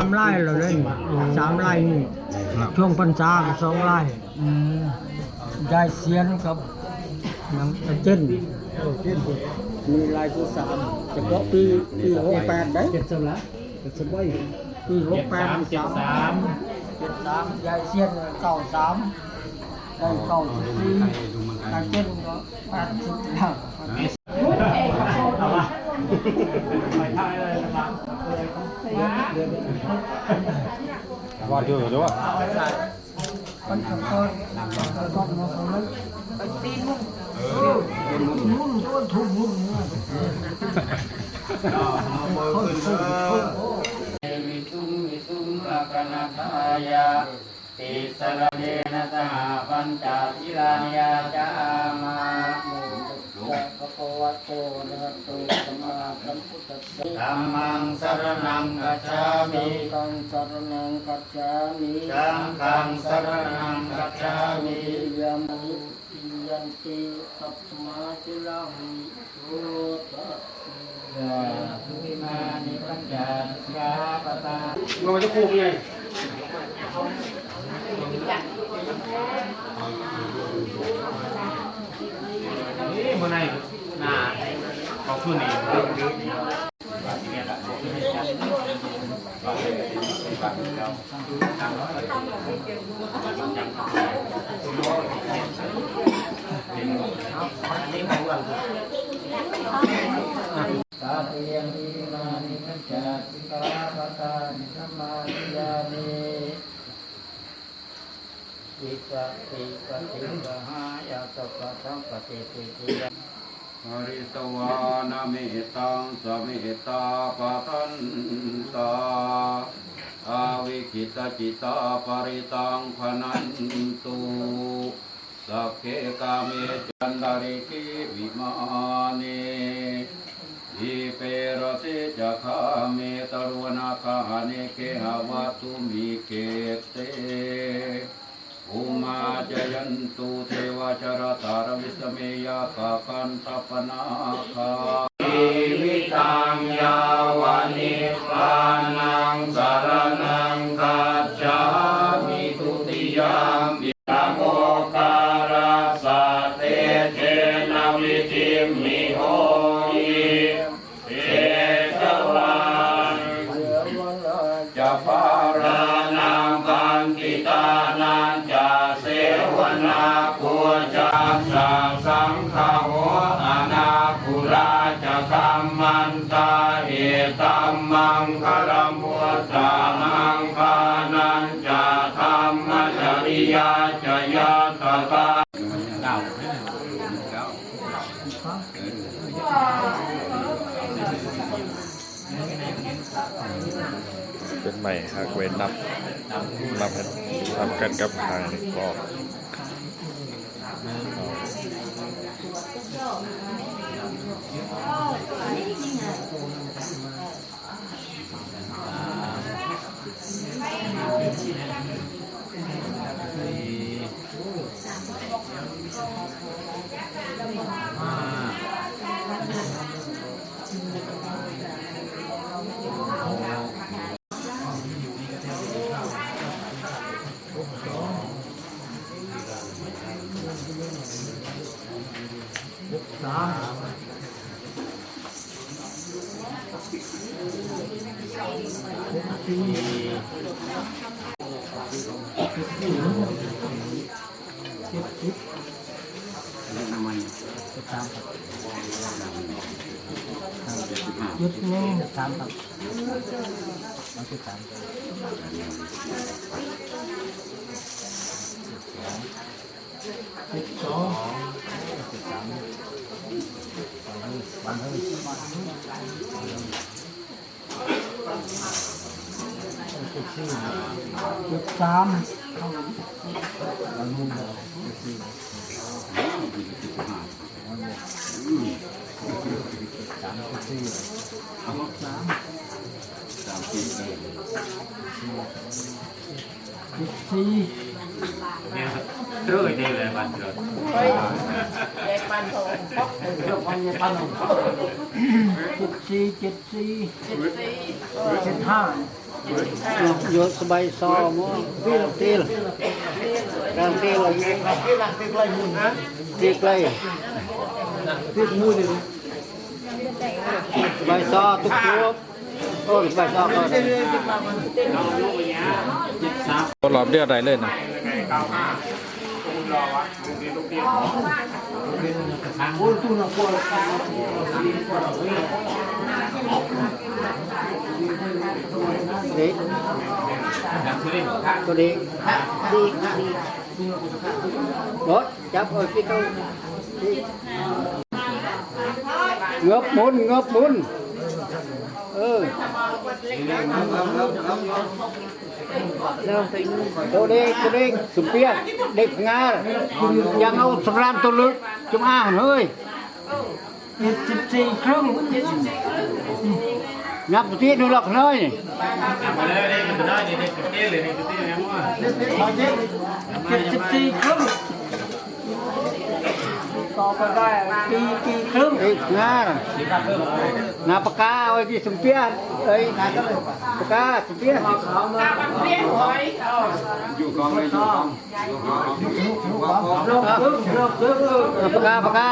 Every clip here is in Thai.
ปีนี้นี่สามไร่แล้วเล่นสามไร่นี่ครับช่วงพรรษาก็สองไร่อืมได้เสียนกับน้ำตาเจนมีลายที่สามเฉพาะปีปีหกแปดได้เจ็ดสละเจ็ดสบายปีหกแปดมีสามเจ็ดสามยายเสียนเก้าสามได้เก้าสิบสี่ตาเจนก็แปดสิบแล้วเอามา ว่าเดี๋ยวเดี๋ยวว่าคนจะเกิดเกิดก็มาคนนั้นไปตีนมุ่งมุ่งตัวถูกมุ่งเนี่ยวิสุงวิสุงอาทายาติสระเดนะสหปัญจทิลานยาจามา พระโกวะโตนะโตสัมมาสัมพุทธัสสะธัมมังสรณังกัจฉามิตังสรณังกัจฉามิสังฆังสรณังกัจฉามิยามิปิยันติสัพพมาจิลังโสตัสยาทุติมานิปัญจสิกขาปตามันจะคู่ไง หน้าของคุณนี่ตาเตียงอิมานิปัญจสิกขาปตานิสัมมาทิยามิอิสติปฏิปหายาตปะทังปฏิติติยา ปริตวานามิตังสมิตาปะทันตาอาวิคิตจิตาปริตังพนันตุสัพเพกาเมจันดาริกิวิมาเนอิเปรติจักขาเมตรวนาคาเนเคหาวาตุมิเกเต อุมาจยัน ยาจะยาคาตาเป็นใหม่หากเว้นนับนับให้นับกันกับทางนี่ก็ ยุดหนึ่งสามตับเอาที่สามสิบสองสิบสามเอามุม เดียวสิบสี่สาม สิบสี่เอาสามสามสี่เอ็ดสิบสี่เนี่ยครับ rồi đây là bàn rồi เรื่องพันยพันเจ็ดสี่เจ็ดสี่เจ็ดห้าโยสบายซอมตีลตีลกางตีลตีไกลตีมูดิสบายซอทุกทุกโอ้สบายซอก็ ได้รอบเดียวได้เลยนะด็กตัวด็กดีดีรถจับเอาพี่เขาเงือบมุนเงือบมุน เออตัวเด็กตัวเด็กสุเปียกเด็กงายังเอาสรามตัวลึกจุมอ่างเฮ้ยเจ็ดสิบสี่ครึ่งนับที่ดูหลักน้อยเจ็ดสิบสี่ครึ่งต่อ ไปได้ปีกี่ครึ่งเด็กงานาปากกาไอ้ที่สุเปียกเอ้ยปากกาสุเปียกรอบครึ่งรอบครึ่งปากกาปากกา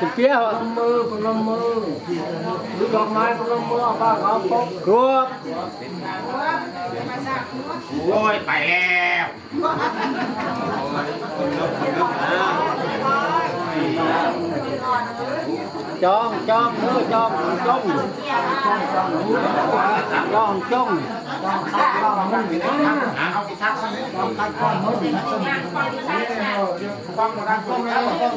สุเปียกลงมือลงมือหรือดอกไม้ลงมือบ้างเอาปุ๊บครบ ôi phải leo จองจองเออจองจองจองจองงานยัง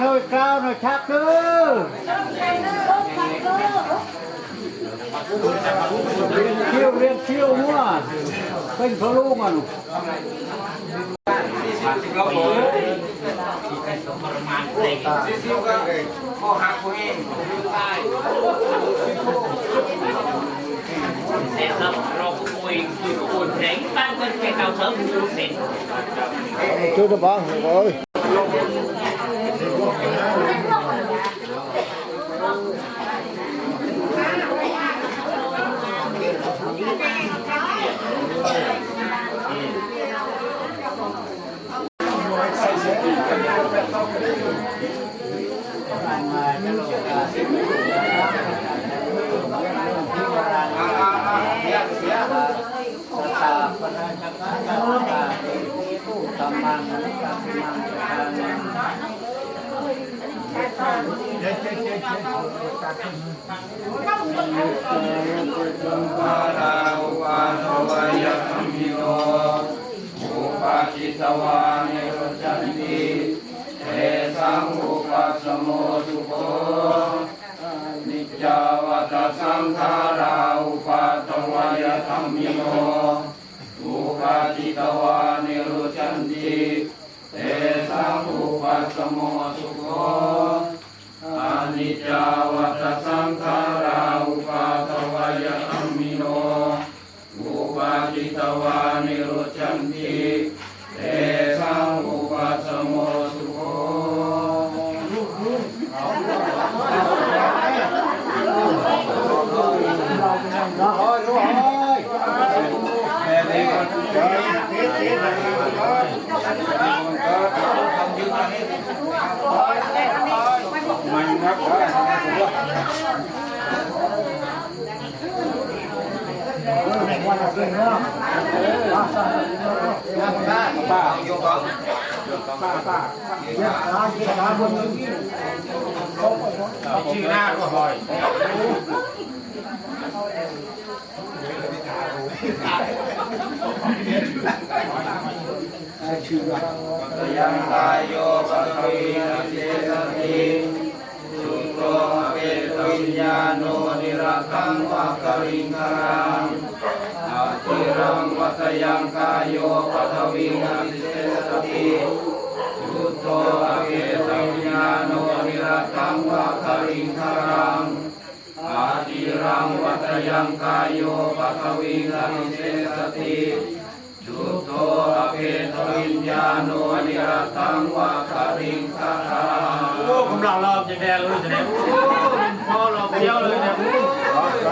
เลยกล้าวหน่อยชักคือเที่ยวเรียนเที่ยวมั่วเป็นพระลูกมัน sẽ lập rồi mùi mùi cuốn đánh ban quân cái cao thấp sẽ ช่วยจะบ้า งโอ้ยมาราอุปาทวยธรรมิโนอุปาจิตวานิโรจันติเทสังอุปัสโมสุโขนิจาวตสังขาราอุปาทวายธรรมิโน ปาจิตวานิโรจันติ ชื่อหน้าก็พอยยังตายโยปะกวีนเจสติสุโรเปตุญญาโนนิรักังวะกริงการัง อาจิรังวัตยังกายโยปัทวิงอภิเศสติยุตโตอเกตัญญาโนนิรัตตังวะกริงคารังอาจิรังวัตยังกายโยปัทวิงอภิเศสติยุตโตอเกตัญญาโนนิรัตตังวะกริงคารังโอ้กำลังเราจะแดงเลยจะแดงโอ้พอเราเที่ยวเลยนะครับครับครับจะแดงเลยนะเอาไปใช้ทำอะไรเรื่องที่ทำเราเป็นเราโอ้ย